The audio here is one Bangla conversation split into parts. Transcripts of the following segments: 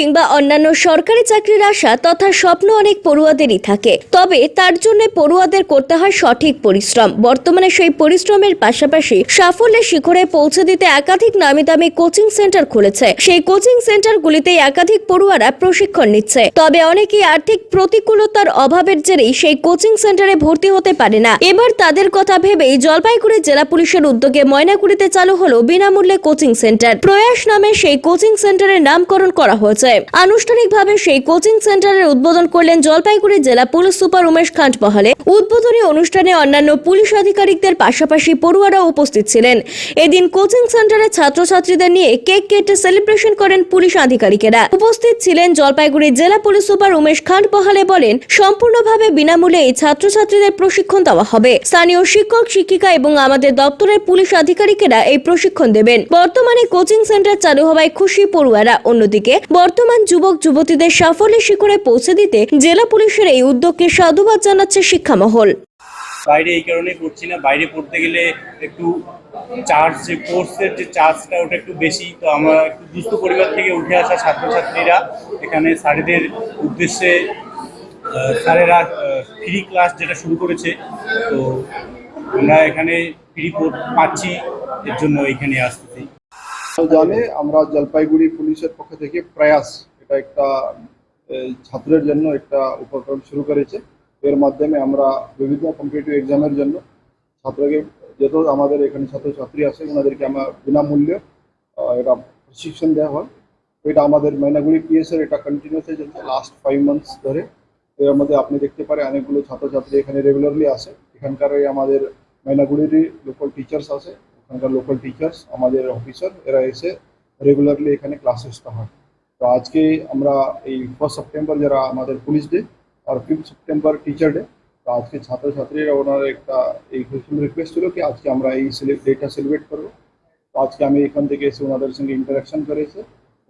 কিংবা অন্যান্য সরকারি চাকরির আশা তথা স্বপ্ন অনেক পড়ুয়াদেরই থাকে। তবে তার জন্য পড়ুয়াদের করতে হয় সঠিক পরিশ্রম। বর্তমানে সেই পরিশ্রমের পাশাপাশি সাফল্যের শিখরে পৌঁছে দিতে একাধিক নামি দামি কোচিং সেন্টার খুলেছে। সেই কোচিং সেন্টারগুলিতে একাধিক পড়ুয়ারা প্রশিক্ষণ নিচ্ছে। তবে অনেকেই আর্থিক প্রতিকূলতার অভাবের জেরেই সেই কোচিং সেন্টারে ভর্তি হতে পারে না। এবার তাদের কথা ভেবেই জলপাইগুড়ি জেলা পুলিশের উদ্যোগে ময়নাগুড়িতে চালু হলো বিনামূল্যে কোচিং সেন্টার। প্রয়াস নামে সেই কোচিং সেন্টারের নামকরণ করা হয়েছে। আনুষ্ঠানিকভাবে সেই কোচিং সেন্টারের উদ্বোধন করলেন জলপাইগুড়ি জেলা পুলিশ সুপার উমেশ খান্ট বহালে। উদ্বোধনী অনুষ্ঠানে অন্যান্য পুলিশ আধিকারিকদের পাশাপাশি পড়ুয়ারা উপস্থিত ছিলেন। এদিন কোচিং সেন্টারে ছাত্রছাত্রীদের নিয়ে কেক কেটে সেলিব্রেশন করেন পুলিশ আধিকারিকেরা। উপস্থিত ছিলেন জলপাইগুড়ি জেলা পুলিশ সুপার উমেশ খান্ট বহালে বলেন, সম্পূর্ণভাবে বিনামূল্যে এই ছাত্রছাত্রীদের প্রশিক্ষণ দেওয়া হবে। স্থানীয় শিক্ষক, শিক্ষিকা এবং আমাদের দপ্তরের পুলিশ আধিকারিকেরা এই প্রশিক্ষণ দেবেন। বর্তমানে কোচিং সেন্টার চালু হওয়ায় খুশি পড়ুয়ারা। অন্যদিকে, বর্তমান যুবক, যুবতীদের সাফল্যের শিখরে পৌঁছে দিতে জেলা পুলিশের এই উদ্যোগকে সাধুবাদ জানাচ্ছে শিক্ষামহল। বাইরে এই কারণে পড়ছি না। বাইরে পড়তে গেলে একটু চার্জ যে কোর্সের যে চার্জটা ওটা একটু বেশি। তো আমরা একটু দুস্থ পরিবার থেকে উঠে আসা ছাত্রছাত্রীরা এখানে স্যারেদের উদ্দেশ্যে স্যারেরা ফ্রি ক্লাস যেটা শুরু করেছে। তো আমরা এখানে ফ্রি পাচ্ছি। এর জন্য এখানে আসতেছি। জানে, আমরা জলপাইগুড়ি পুলিশের পক্ষ থেকে প্রয়াস, এটা একটা ছাত্রের জন্য একটা উপক্রম শুরু করেছে। এর মাধ্যমে আমরা বিভিন্ন কম্পিটিটিভ এক্সামের জন্য ছাত্রকে যত আমাদের এখানে ছাত্রছাত্রী আছে, ওনাদেরকে আমরা বিনামূল্যে এটা প্রশিক্ষণ দেওয়া হয়। এটা আমাদের ময়নাগুড়ি পিএস এর এটা কন্টিনিউসলি চলছে লাস্ট ফাইভ মান্থস ধরে। এর মধ্যে আপনি দেখতে পারেন অনেকগুলো ছাত্রছাত্রী এখানে রেগুলারলি আসে। এখানকার আমাদের ময়নাগুড়িরই লোকাল টিচার্স আছে। এখানকার লোকাল টিচার্স আমাদের অফিসার এরা এসে রেগুলারলি এখানে ক্লাসেসটা হয়। তো আজকে আমরা এই ফার্স্ট সেপ্টেম্বর যারা আমাদের পুলিশ ডে আর ফিফথ সেপ্টেম্বর টিচার ডে তো আজকে ছাত্রছাত্রীরা ওনার একটা এই রিকোয়েস্ট ছিল কি আজকে আমরা এই ডেটা সেলিব্রেট করব। তো আজকে আমি এখান থেকে এসে ওনাদের সঙ্গে ইন্টারাকশন করেছে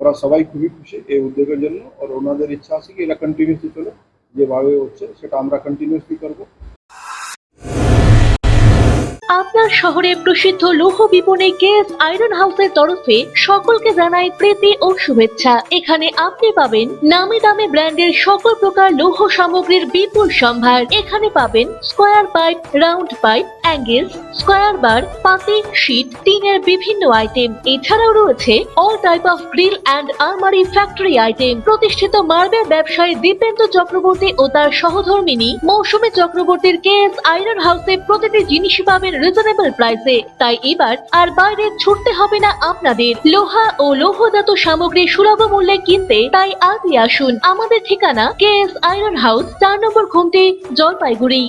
ওরা সবাই খুবই খুশি এই উদ্যোগের জন্য। আর ওনাদের ইচ্ছা আছে কি এটা কন্টিনিউসলি চলে যেভাবে হচ্ছে সেটা আমরা কন্টিনিউসলি করব। আপনার শহরে প্রসিদ্ধ লৌহ বিপণে কেএস আয়রন হাউসের তরফে সকলকে জানাই প্রীতি ও শুভেচ্ছা। এখানে আপনি পাবেন নামি দামি ব্র্যান্ডের সকল প্রকার লৌহ সামগ্রীর বিপুল সম্ভার। এখানে পাবেন square pipe, round pipe angles square bar, পাতি শীট টিনের বিভিন্ন আইটেম এছাড়াও রয়েছে all type of grill and আলমারি ফ্যাক্টরি আইটেম প্রতিষ্ঠিত মার্বেল ব্যবসায়ী দীপেন্দ্র চক্রবর্তী ও তার সহধর্মিনী মৌসুমী চক্রবর্তীর কেএস আয়রন হাউসে প্রতিটি জিনিসই পাবেন রিজনেবল প্রাইসে তাই এবার আর বাইরে ছুটতে হবে না আপনাদের। লোহা ও লৌহজাত সামগ্রী সুলভ মূল্যে কিনতে তাই আজই আসুন। আমাদের ঠিকানা কেএস আয়রন হাউস, চার নম্বর ঘুমটি, জলপাইগুড়ি।